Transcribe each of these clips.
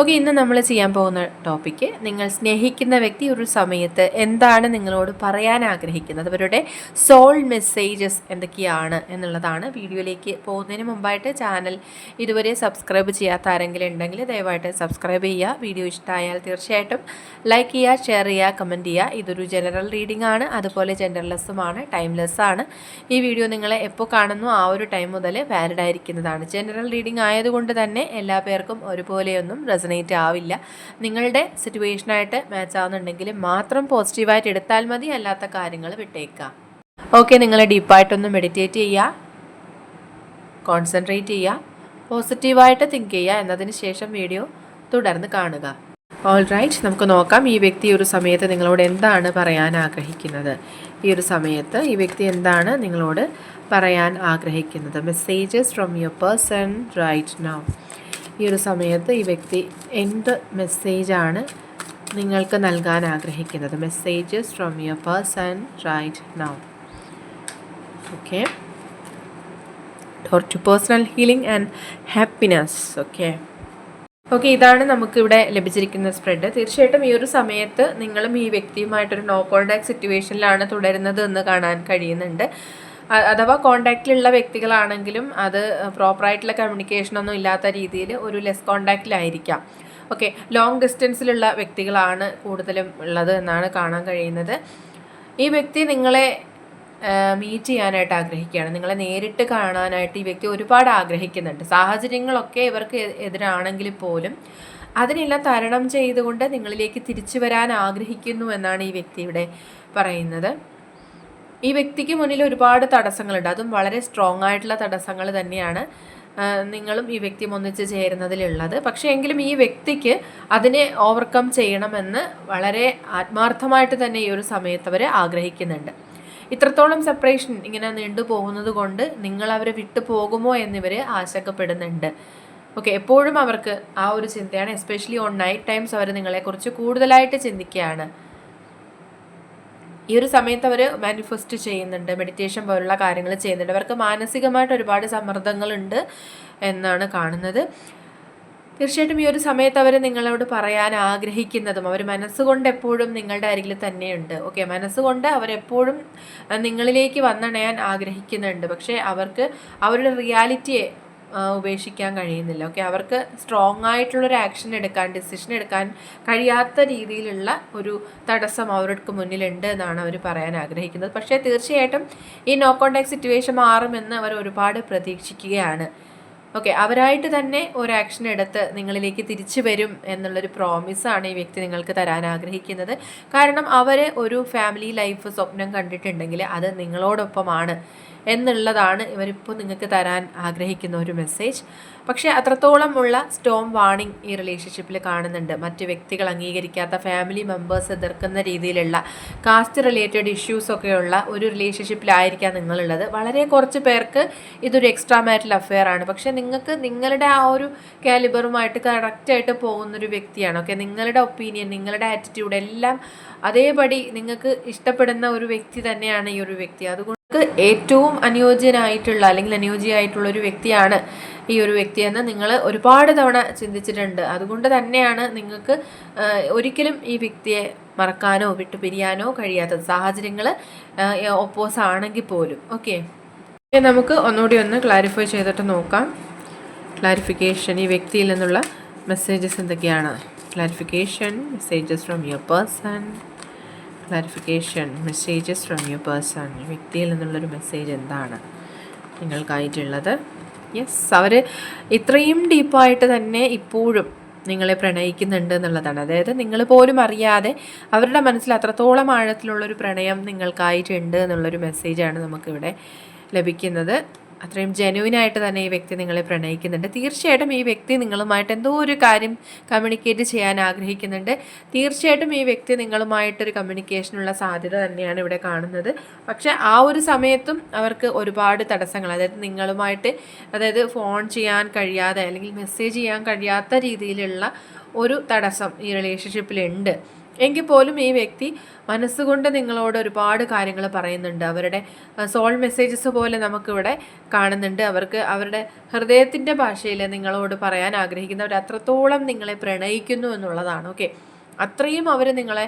Okay ഇന്ന് നമ്മൾ ചെയ്യാൻ പോകുന്ന ടോപ്പിക്ക് നിങ്ങൾ സ്നേഹിക്കുന്ന വ്യക്തി ഒരു സമയത്ത് എന്താണ് നിങ്ങളോട് പറയാൻ ആഗ്രഹിക്കുന്നത്? അവരുടെ സോൾ മെസ്സേജസ് എന്തൊക്കെയാണ് എന്നുള്ളതാണ് വീഡിയോയിലേക്ക് പോകുന്നതിന് മുമ്പായിട്ട് ചാനൽ ഇതുവരെ സബ്സ്ക്രൈബ് ചെയ്യാത്ത ആരെങ്കിലും ഉണ്ടെങ്കിൽ ദയവായിട്ട് സബ്സ്ക്രൈബ് ചെയ്യുക. വീഡിയോ ഇഷ്ടമായാൽ തീർച്ചയായിട്ടും ലൈക്ക് ചെയ്യുക ഷെയർ ചെയ്യുക കമന്റ് ചെയ്യുക. ഇതൊരു ജനറൽ റീഡിംഗ് ആണ്. അതുപോലെ ജെൻഡർലെസ്സുമാണ് ടൈംലെസ്സാണ് ഈ വീഡിയോ നിങ്ങളെ എപ്പോൾ കാണുന്നു ആ ഒരു ടൈം മുതൽ വാലിഡ് ആയിരിക്കുന്നതാണ്. ജനറൽ റീഡിംഗ് ആയതുകൊണ്ട് തന്നെ എല്ലാ പേർക്കും ഒരുപോലെയൊന്നും റെസനേറ്റ് ആവില്ല. നിങ്ങളുടെ സിറ്റുവേഷനായിട്ട് മാച്ച് ആവുന്നുണ്ടെങ്കിൽ മാത്രം പോസിറ്റീവായിട്ട് എടുത്താൽ മതി അല്ലാത്ത കാര്യങ്ങൾ വിട്ടേക്കാം ഓക്കെ നിങ്ങൾ ഡീപ്പായിട്ടൊന്ന് മെഡിറ്റേറ്റ് ചെയ്യുക. കോൺസെൻട്രേറ്റ് ചെയ്യുക. പോസിറ്റീവായിട്ട് തിങ്ക് ചെയ്യുക. എന്നതിന് ശേഷം വീഡിയോ തുടർന്ന് കാണുക. ഓൾ റൈറ്റ് നമുക്ക് നോക്കാം ഈ വ്യക്തി ഒരു സമയത്ത് നിങ്ങളോട് എന്താണ് പറയാൻ ആഗ്രഹിക്കുന്നത്? ഈ ഒരു സമയത്ത് ഈ വ്യക്തി എന്താണ് നിങ്ങളോട് പറയാൻ ആഗ്രഹിക്കുന്നത്? Messages from your person right now ഈ ഒരു സമയത്ത് ഈ വ്യക്തി എന്ത് മെസ്സേജാണ് നിങ്ങൾക്ക് നൽകാൻ ആഗ്രഹിക്കുന്നത്? Messages from your person right now okay to personal healing and happiness okay okay ഇതാണ് നമുക്കിവിടെ ലഭിച്ചിരിക്കുന്ന സ്പ്രെഡ് തീർച്ചയായിട്ടും ഈ ഒരു സമയത്ത് നിങ്ങളും ഈ വ്യക്തിയുമായിട്ടൊരു നോ കോൺടാക്ട് സിറ്റുവേഷനിലാണ് തുടരുന്നത് എന്ന് കാണാൻ കഴിയുന്നുണ്ട്. അഥവാ കോണ്ടാക്റ്റിലുള്ള വ്യക്തികളാണെങ്കിലും അത് പ്രോപ്പറായിട്ടുള്ള കമ്മ്യൂണിക്കേഷനൊന്നും ഇല്ലാത്ത രീതിയിൽ ഒരു ലെസ് കോണ്ടാക്റ്റിലായിരിക്കാം ഓക്കെ ലോങ് ഡിസ്റ്റൻസിലുള്ള വ്യക്തികളാണ് കൂടുതലും ഉള്ളത് എന്നാണ് കാണാൻ കഴിയുന്നത്. ഈ വ്യക്തി നിങ്ങളെ മീറ്റ് ചെയ്യാനായിട്ട് ആഗ്രഹിക്കുകയാണ്. നിങ്ങളെ നേരിട്ട് കാണാനായിട്ട് ഈ വ്യക്തി ഒരുപാട് ആഗ്രഹിക്കുന്നുണ്ട്. സാഹചര്യങ്ങളൊക്കെ ഇവർക്ക് എതിരാണെങ്കിൽ പോലും അതിനെല്ലാം തരണം ചെയ്തുകൊണ്ട് നിങ്ങളിലേക്ക് തിരിച്ചു വരാൻ ആഗ്രഹിക്കുന്നു എന്നാണ് ഈ വ്യക്തിയുടെ പറയുന്നത്. ഈ വ്യക്തിക്ക് മുന്നിൽ ഒരുപാട് തടസ്സങ്ങളുണ്ട്. അതും വളരെ സ്ട്രോങ് ആയിട്ടുള്ള തടസ്സങ്ങൾ തന്നെയാണ് നിങ്ങളും ഈ വ്യക്തിയും ഒന്നിച്ച് ചേരുന്നതിലുള്ളത്. പക്ഷേ എങ്കിലും ഈ വ്യക്തിക്ക് അതിനെ ഓവർകം ചെയ്യണമെന്ന് വളരെ ആത്മാർത്ഥമായിട്ട് തന്നെ ഈ ഒരു സമയത്ത് അവർ ആഗ്രഹിക്കുന്നുണ്ട്. ഇത്രത്തോളം സെപ്പറേഷൻ ഇങ്ങനെ നീണ്ടു പോകുന്നത് കൊണ്ട് നിങ്ങൾ അവരെ വിട്ടു പോകുമോ എന്നിവർ ആശങ്കപ്പെടുന്നുണ്ട്. ഓക്കെ എപ്പോഴും അവർക്ക് ആ ഒരു ചിന്തയാണ് എസ്പെഷ്യലി ഓൺ നൈറ്റ് ടൈംസ് അവർ നിങ്ങളെക്കുറിച്ച് കൂടുതലായിട്ട് ചിന്തിക്കുകയാണ്. ഈ ഒരു സമയത്ത് അവർ മാനിഫെസ്റ്റ് ചെയ്യുന്നുണ്ട് മെഡിറ്റേഷൻ പോലുള്ള കാര്യങ്ങൾ ചെയ്യുന്നുണ്ട്. അവർക്ക് മാനസികമായിട്ട് ഒരുപാട് സമ്മർദ്ദങ്ങളുണ്ട് എന്നാണ് കാണുന്നത്. തീർച്ചയായിട്ടും ഈ ഒരു സമയത്ത് അവർ നിങ്ങളോട് പറയാൻ ആഗ്രഹിക്കുന്നതും അവർ മനസ്സുകൊണ്ട് എപ്പോഴും നിങ്ങളുടെ അരികിൽ തന്നെയുണ്ട്. ഓക്കെ മനസ്സുകൊണ്ട് അവരെപ്പോഴും നിങ്ങളിലേക്ക് വന്നണയാൻ ആഗ്രഹിക്കുന്നുണ്ട്. പക്ഷേ അവർക്ക് അവരുടെ റിയാലിറ്റിയെ ഉപേക്ഷിക്കാൻ കഴിയുന്നില്ല. ഓക്കെ അവർക്ക് സ്ട്രോങ് ആയിട്ടുള്ളൊരു ആക്ഷൻ എടുക്കാൻ ഡിസിഷൻ എടുക്കാൻ കഴിയാത്ത രീതിയിലുള്ള ഒരു തടസ്സം അവർക്ക് മുന്നിലുണ്ട് എന്നാണ് അവർ പറയാൻ ആഗ്രഹിക്കുന്നത്. പക്ഷേ തീർച്ചയായിട്ടും ഈ നോ കോണ്ടാക്ട് സിറ്റുവേഷൻ മാറുമെന്ന് അവർ ഒരുപാട് പ്രതീക്ഷിക്കുകയാണ്. ഓക്കെ അവരായിട്ട് തന്നെ ഒരു ആക്ഷൻ എടുത്ത് നിങ്ങളിലേക്ക് തിരിച്ചു വരും എന്നുള്ളൊരു പ്രോമിസാണ് ഈ വ്യക്തി നിങ്ങൾക്ക് തരാൻ ആഗ്രഹിക്കുന്നത്. കാരണം അവർ ഒരു ഫാമിലി ലൈഫ് സ്വപ്നം കണ്ടിട്ടുണ്ടെങ്കിൽ അത് നിങ്ങളോടൊപ്പമാണ്. എന്നുള്ളതാണ് ഇവരിപ്പോൾ നിങ്ങൾക്ക് തരാൻ ആഗ്രഹിക്കുന്ന ഒരു മെസ്സേജ് പക്ഷേ അത്രത്തോളം ഉള്ള സ്റ്റോം വാണിംഗ് ഈ റിലേഷൻഷിപ്പിൽ കാണുന്നുണ്ട്. മറ്റ് വ്യക്തികൾ അംഗീകരിക്കാത്ത ഫാമിലി മെമ്പേഴ്സ് എതിർക്കുന്ന രീതിയിലുള്ള കാസ്റ്റ് റിലേറ്റഡ് ഇഷ്യൂസൊക്കെയുള്ള ഒരു റിലേഷൻഷിപ്പിലായിരിക്കാം നിങ്ങളുള്ളത്. വളരെ കുറച്ച് പേർക്ക് ഇതൊരു എക്സ്ട്രാ മാരിറ്റൽ അഫെയർ ആണ്. പക്ഷേ നിങ്ങൾക്ക് നിങ്ങളുടെ ആ ഒരു കാലിബറുമായിട്ട് കറക്റ്റായിട്ട് പോകുന്നൊരു വ്യക്തിയാണ്. ഓക്കെ നിങ്ങളുടെ ഒപ്പീനിയൻ നിങ്ങളുടെ ആറ്റിറ്റ്യൂഡ് എല്ലാം അതേപടി നിങ്ങൾക്ക് ഇഷ്ടപ്പെടുന്ന ഒരു വ്യക്തി തന്നെയാണ് ഈ ഒരു വ്യക്തി. അതുകൊണ്ട് നിങ്ങൾക്ക് ഏറ്റവും അനുയോജ്യനായിട്ടുള്ള അല്ലെങ്കിൽ അനുയോജ്യമായിട്ടുള്ള ഒരു വ്യക്തിയാണ് ഈ ഒരു വ്യക്തിയെന്ന് നിങ്ങൾ ഒരുപാട് തവണ ചിന്തിച്ചിട്ടുണ്ട്. അതുകൊണ്ട് തന്നെയാണ് നിങ്ങൾക്ക് ഒരിക്കലും ഈ വ്യക്തിയെ മറക്കാനോ വിട്ടു പിരിയാനോ കഴിയാത്തത് സാഹചര്യങ്ങൾ ഒപ്പോസ് ആണെങ്കിൽ പോലും. ഓക്കെ നമുക്ക് ഒന്നുകൂടി ഒന്ന് ക്ലാരിഫൈ ചെയ്തിട്ട് നോക്കാം. ക്ലാരിഫിക്കേഷൻ ഈ വ്യക്തിയിൽ നിന്നുള്ള മെസ്സേജസ് എന്തൊക്കെയാണ്? Clarification messages from your person clarification messages from you person വ്യക്തിയിൽ നിന്നുള്ളൊരു മെസ്സേജ് എന്താണ്? നിങ്ങൾക്കായിട്ടുള്ളത്? യെസ് അവർ ഇത്രയും ഡീപ്പായിട്ട് തന്നെ ഇപ്പോഴും നിങ്ങളെ പ്രണയിക്കുന്നുണ്ട് എന്നുള്ളതാണ്. അതായത് നിങ്ങൾ പോലും അറിയാതെ അവരുടെ മനസ്സിൽ അത്രത്തോളം ആഴത്തിലുള്ളൊരു പ്രണയം നിങ്ങൾക്കായിട്ടുണ്ട് എന്നുള്ളൊരു മെസ്സേജാണ് നമുക്കിവിടെ ലഭിക്കുന്നത്. അത്രയും ജെനുവിനായിട്ട് തന്നെ ഈ വ്യക്തി നിങ്ങളെ പ്രണയിക്കുന്നുണ്ട്. തീർച്ചയായിട്ടും ഈ വ്യക്തി നിങ്ങളുമായിട്ട് എന്തോ ഒരു കാര്യം കമ്മ്യൂണിക്കേറ്റ് ചെയ്യാൻ ആഗ്രഹിക്കുന്നുണ്ട്. തീർച്ചയായിട്ടും ഈ വ്യക്തി നിങ്ങളുമായിട്ടൊരു കമ്മ്യൂണിക്കേഷനുള്ള സാധ്യത തന്നെയാണ് ഇവിടെ കാണുന്നത്. പക്ഷെ ആ ഒരു സമയത്തും അവർക്ക് ഒരുപാട് തടസ്സങ്ങൾ അതായത് നിങ്ങളുമായിട്ട് അതായത് ഫോൺ ചെയ്യാൻ കഴിയാതെ അല്ലെങ്കിൽ മെസ്സേജ് ചെയ്യാൻ കഴിയാത്ത രീതിയിലുള്ള ഒരു തടസ്സം ഈ റിലേഷൻഷിപ്പിലുണ്ട് എങ്കിൽ പോലും ഈ വ്യക്തി മനസ്സുകൊണ്ട് നിങ്ങളോട് ഒരുപാട് കാര്യങ്ങൾ പറയുന്നുണ്ട്. അവരുടെ സോൾ മെസ്സേജസ് പോലെ നമുക്കിവിടെ കാണുന്നുണ്ട്. അവർക്ക് അവരുടെ ഹൃദയത്തിന്റെ ഭാഷയിൽ നിങ്ങളോട് പറയാൻ ആഗ്രഹിക്കുന്ന ആഗ്രഹിക്കുന്നവർ അത്രത്തോളം നിങ്ങളെ പ്രണയിക്കുന്നു എന്നുള്ളതാണ്. ഓക്കെ? അത്രയും അവർ നിങ്ങളെ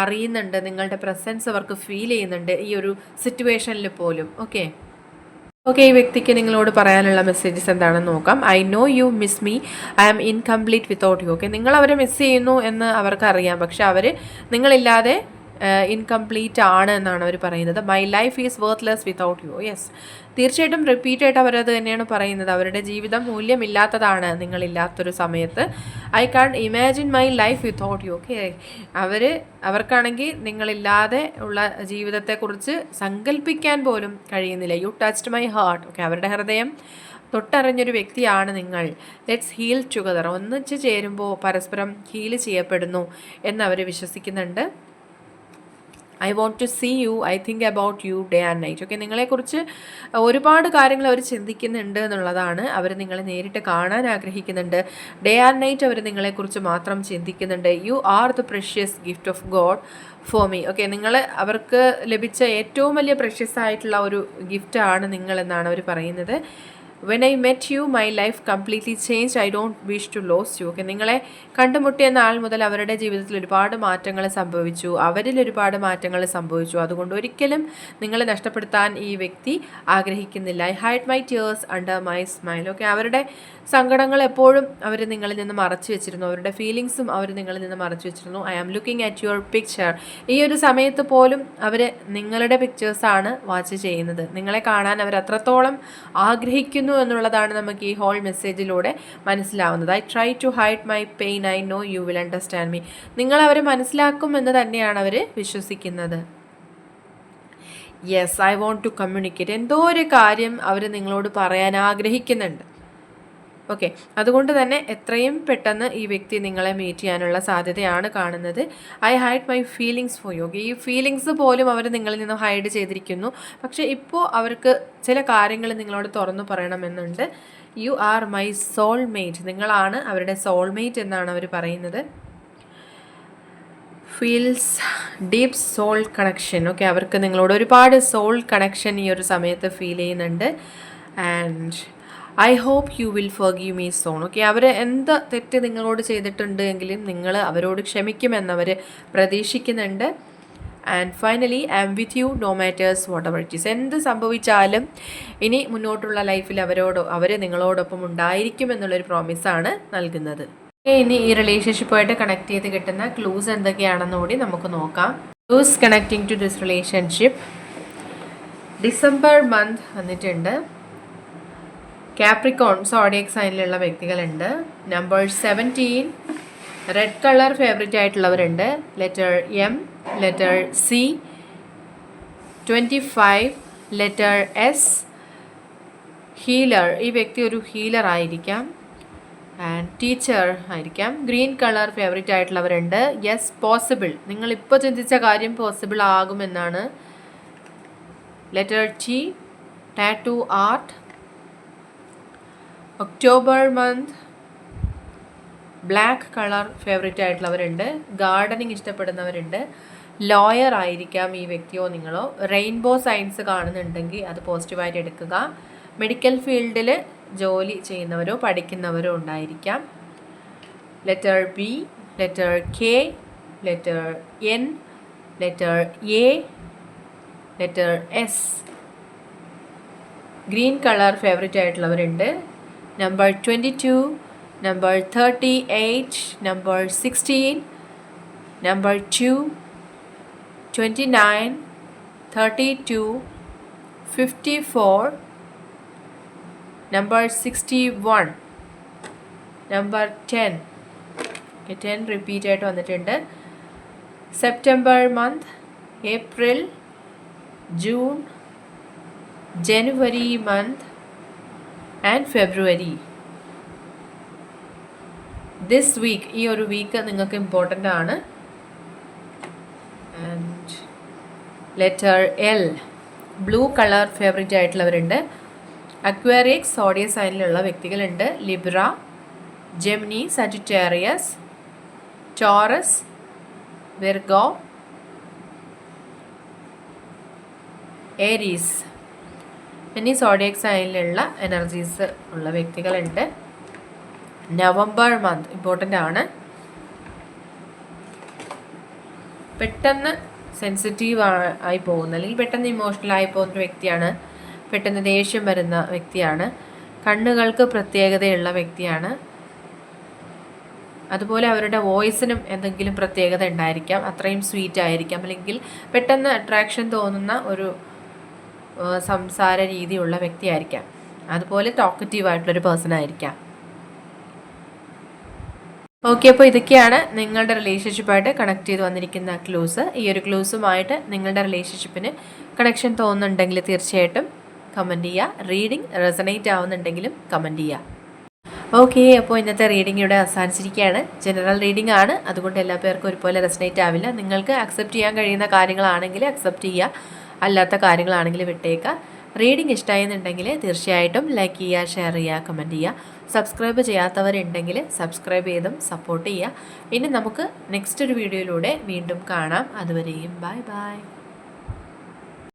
അറിയുന്നുണ്ട്. നിങ്ങളുടെ പ്രസൻസ് അവർക്ക് ഫീൽ ചെയ്യുന്നുണ്ട്. ഈ ഒരു സിറ്റുവേഷനിൽ പോലും. ഓക്കെ? ഓക്കെ ഈ വ്യക്തിക്ക് നിങ്ങളോട് പറയാനുള്ള മെസ്സേജസ് എന്താണെന്ന് നോക്കാം. I know you miss me I am incomplete without you okay നിങ്ങൾ അവരെ മിസ് ചെയ്യുന്നു എന്ന് അവർക്കറിയാം. പക്ഷെ അവർ നിങ്ങളില്ലാതെ ഇൻകംപ്ലീറ്റ് ആണ് എന്നാണ് അവർ പറയുന്നത്. My life is worthless without you yes തീർച്ചയായിട്ടും റിപ്പീറ്റ് ആയിട്ട് അവരത് തന്നെയാണ് പറയുന്നത്. അവരുടെ ജീവിതം മൂല്യമില്ലാത്തതാണ് നിങ്ങളില്ലാത്തൊരു സമയത്ത്. I can't imagine my life without you okay അവർ അവർക്കാണെങ്കിൽ നിങ്ങളില്ലാതെ ഉള്ള ജീവിതത്തെക്കുറിച്ച് സങ്കല്പിക്കാൻ പോലും കഴിയുന്നില്ല. You touched my heart okay അവരുടെ ഹൃദയം തൊട്ടറിഞ്ഞൊരു വ്യക്തിയാണ് നിങ്ങൾ. ലെറ്റ്സ് ഹീൽ ടുഗദർ ഒന്നിച്ച് ചേരുമ്പോൾ പരസ്പരം ഹീൽ ചെയ്യപ്പെടുന്നു എന്നവർ വിശ്വസിക്കുന്നുണ്ട്. I want to see you I think about you day and night. Okay നിങ്ങളെക്കുറിച്ച് ഒരുപാട് കാര്യങ്ങൾ അവർ ചിന്തിക്കുന്നുണ്ട് എന്നുള്ളതാണ് അവർ നിങ്ങളെ നേരിട്ട് കാണാൻ ആഗ്രഹിക്കുന്നുണ്ട്. ഡേ ആൻഡ് നൈറ്റ് അവർ നിങ്ങളെക്കുറിച്ച് മാത്രം ചിന്തിക്കുന്നുണ്ട്. You are the precious gift of God for me. Okay നിങ്ങൾ അവർക്ക് ലഭിച്ച ഏറ്റവും വലിയ പ്രഷ്യസ് ആയിട്ടുള്ള ഒരു ഗിഫ്റ്റാണ് നിങ്ങളെന്നാണ് അവർ പറയുന്നത്. When I met you my life completely change I don't wish to lose you okay നിങ്ങളെ കണ്ടുമുട്ടിയ നാൾ മുതൽ അവരുടെ ജീവിതത്തിൽ ഒരുപാട് മാറ്റങ്ങൾ സംഭവിച്ചു. അവരിൽ ഒരുപാട് മാറ്റങ്ങൾ സംഭവിച്ചു. അതുകൊണ്ട് ഒരിക്കലും നിങ്ങളെ നഷ്ടപ്പെടുത്താൻ ഈ വ്യക്തി ആഗ്രഹിക്കുന്നില്ല. I hide my tears under my smile okay അവരുടെ സങ്കടങ്ങൾ എപ്പോഴും അവർ നിങ്ങളിൽ നിന്ന് മറച്ചു വെച്ചിരുന്നു. അവരുടെ ഫീലിങ്സും അവർ നിങ്ങളിൽ നിന്ന് മറച്ചു വെച്ചിരുന്നു. I am looking at your picture ഈ ഒരു സമയത്ത് പോലും അവർ നിങ്ങളുടെ പിക്ചേഴ്സാണ് വാച്ച് ചെയ്യുന്നത്. നിങ്ങളെ കാണാൻ അവർ അത്രത്തോളം ആഗ്രഹിക്കുന്നു. എന്നുള്ളതാണ് നമുക്ക് ഈ ഹോൾ മെസ്സേജിലൂടെ മനസ്സിലാവുന്നത്. I try to hide my pain I know you will understand me നിങ്ങൾ അവരെ മനസ്സിലാക്കും എന്ന് തന്നെയാണ് അവർ വിശ്വസിക്കുന്നത്. Yes I want to communicate എന്തോ ഒരു കാര്യം അവർ നിങ്ങളോട് പറയാൻ ആഗ്രഹിക്കുന്നുണ്ട്. ഓക്കെ അതുകൊണ്ട് തന്നെ എത്രയും പെട്ടെന്ന് ഈ വ്യക്തി നിങ്ങളെ മീറ്റ് ചെയ്യാനുള്ള സാധ്യതയാണ് കാണുന്നത്. I hide my feelings for you ഈ ഫീലിങ്സ് പോലും അവർ നിങ്ങളിൽ നിന്ന് ഹൈഡ് ചെയ്തിരിക്കുന്നു. പക്ഷേ ഇപ്പോൾ അവർക്ക് ചില കാര്യങ്ങൾ നിങ്ങളോട് തുറന്നു പറയണമെന്നുണ്ട്. യു ആർ മൈ സോൾമേറ്റ് നിങ്ങളാണ് അവരുടെ സോൾമേറ്റ് എന്നാണ് അവർ പറയുന്നത്. Feels deep soul connection okay അവർക്ക് നിങ്ങളോട് ഒരുപാട് സോൾ കണക്ഷൻ ഈ ഒരു സമയത്ത് ഫീൽ ചെയ്യുന്നുണ്ട്. And I hope you will forgive me soon okay അവർ എന്ത് തെറ്റ് നിങ്ങളോട് ചെയ്തിട്ടുണ്ട് എങ്കിലും നിങ്ങൾ അവരോട് ക്ഷമിക്കുമെന്നവർ പ്രതീക്ഷിക്കുന്നുണ്ട്. And finally I am with you no matters whatever it is എന്ത് സംഭവിച്ചാലും ഇനി മുന്നോട്ടുള്ള ലൈഫിൽ അവരോട് അവർ നിങ്ങളോടൊപ്പം ഉണ്ടായിരിക്കും എന്നുള്ളൊരു പ്രോമിസാണ് നൽകുന്നത്. ഇനി ഈ റിലേഷൻഷിപ്പുമായിട്ട് കണക്ട് ചെയ്ത് കിട്ടുന്ന ക്ലൂസ് എന്തൊക്കെയാണെന്ന് കൂടി നമുക്ക് നോക്കാം. Clues connecting to this relationship December month വന്നിട്ടുണ്ട്. കാപ്രിക്കോൺ സോഡിയക് സൈനിലുള്ള വ്യക്തികളുണ്ട്. Number seventeen red colour favourite ആയിട്ടുള്ളവരുണ്ട്. Letter M letter C twenty five letter S healer ഈ വ്യക്തി ഒരു ഹീലർ ആയിരിക്കാം. ആൻഡ് ടീച്ചർ ആയിരിക്കാം. ഗ്രീൻ കളർ ഫേവറേറ്റ് ആയിട്ടുള്ളവരുണ്ട്. യെസ് പോസിബിൾ നിങ്ങൾ ഇപ്പോൾ ചിന്തിച്ച കാര്യം possible ആകുമെന്നാണ്. Letter T tattoo art October month black colour favourite ആയിട്ടുള്ളവരുണ്ട് gardening ഇഷ്ടപ്പെടുന്നവരുണ്ട് ലോയർ ആയിരിക്കാം ഈ വ്യക്തിയോ നിങ്ങളോ റെയിൻബോ സയൻസ് കാണുന്നുണ്ടെങ്കിൽ അത് പോസിറ്റീവായിട്ട് എടുക്കുക. മെഡിക്കൽ ഫീൽഡിൽ ജോലി ചെയ്യുന്നവരോ പഠിക്കുന്നവരോ ഉണ്ടായിരിക്കാം. Letter B letter K letter N letter A letter S green colour favourite ആയിട്ടുള്ളവരുണ്ട്. number 22, number 38, number 16, number 2, 29, 32, 54, number 61, number 10. Okay, 10 repeated on the tender. September month, April, June, January month, and February this week ഈ ഒരു week നിങ്ങൾക്ക് important ആണ്. And letter L blue colour favourite ആയിട്ടുള്ളവരുണ്ട്. Aquarius zodiac സൈനിലുള്ള വ്യക്തികളുണ്ട്. Libra Gemini Sagittarius Taurus Virgo Aries എന്നീ zodiac സൈനിലുള്ള energies ഉള്ള വ്യക്തികളുണ്ട്. November month important ആണ്. പെട്ടെന്ന് സെൻസിറ്റീവ് ആയി പോകുന്ന അല്ലെങ്കിൽ പെട്ടെന്ന് ഇമോഷണൽ ആയി പോകുന്ന വ്യക്തിയാണ്. പെട്ടെന്ന് ദേഷ്യം വരുന്ന വ്യക്തിയാണ്. കണ്ണുകൾക്ക് പ്രത്യേകതയുള്ള വ്യക്തിയാണ്. അതുപോലെ അവരുടെ വോയിസിനും എന്തെങ്കിലും പ്രത്യേകത ഉണ്ടായിരിക്കാം. അത്രയും സ്വീറ്റ് ആയിരിക്കാം. അല്ലെങ്കിൽ പെട്ടെന്ന് അട്രാക്ഷൻ തോന്നുന്ന ഒരു സംസാര രീതിയുള്ള വ്യക്തിയായിരിക്കാം. അതുപോലെ ടോക്കറ്റീവ് ആയിട്ടുള്ളൊരു പേഴ്സൺ ആയിരിക്കാം. ഓക്കെ അപ്പോൾ ഇതൊക്കെയാണ് നിങ്ങളുടെ റിലേഷൻഷിപ്പായിട്ട് കണക്ട് ചെയ്ത് വന്നിരിക്കുന്ന ക്ലൂസ് ഈ ഒരു ക്ലൂസുമായിട്ട് നിങ്ങളുടെ റിലേഷൻഷിപ്പിന് കണക്ഷൻ തോന്നുന്നുണ്ടെങ്കിൽ തീർച്ചയായിട്ടും കമന്റ് ചെയ്യുക റീഡിംഗ് റെസണേറ്റ് ആവുന്നുണ്ടെങ്കിലും കമന്റ് ചെയ്യുക ഓക്കെ അപ്പോൾ ഇന്നത്തെ റീഡിംഗ് ഇവിടെ അവസാനിച്ചിരിക്കുകയാണ്. ജനറൽ റീഡിംഗ് ആണ്. അതുകൊണ്ട് എല്ലാ പേർക്കും ഒരുപോലെ റെസനേറ്റ് ആവില്ല. നിങ്ങൾക്ക് അക്സെപ്റ്റ് ചെയ്യാൻ കഴിയുന്ന കാര്യങ്ങളാണെങ്കിൽ അക്സെപ്റ്റ് ചെയ്യുക അല്ലാത്ത കാര്യങ്ങളാണെങ്കിൽ വിട്ടേക്കുക റീഡിംഗ് ഇഷ്ടമായെന്നുണ്ടെങ്കിൽ തീർച്ചയായിട്ടും ലൈക്ക് ചെയ്യുക ഷെയർ ചെയ്യുക കമന്റ് ചെയ്യുക. സബ്സ്ക്രൈബ് ചെയ്യാത്തവരുണ്ടെങ്കിൽ സബ്സ്ക്രൈബ് ചെയ്തും സപ്പോർട്ട് ചെയ്യുക. ഇനി നമുക്ക് നെക്സ്റ്റ് ഒരു വീഡിയോയിലൂടെ വീണ്ടും കാണാം. അതുവരെയും ബൈ ബൈ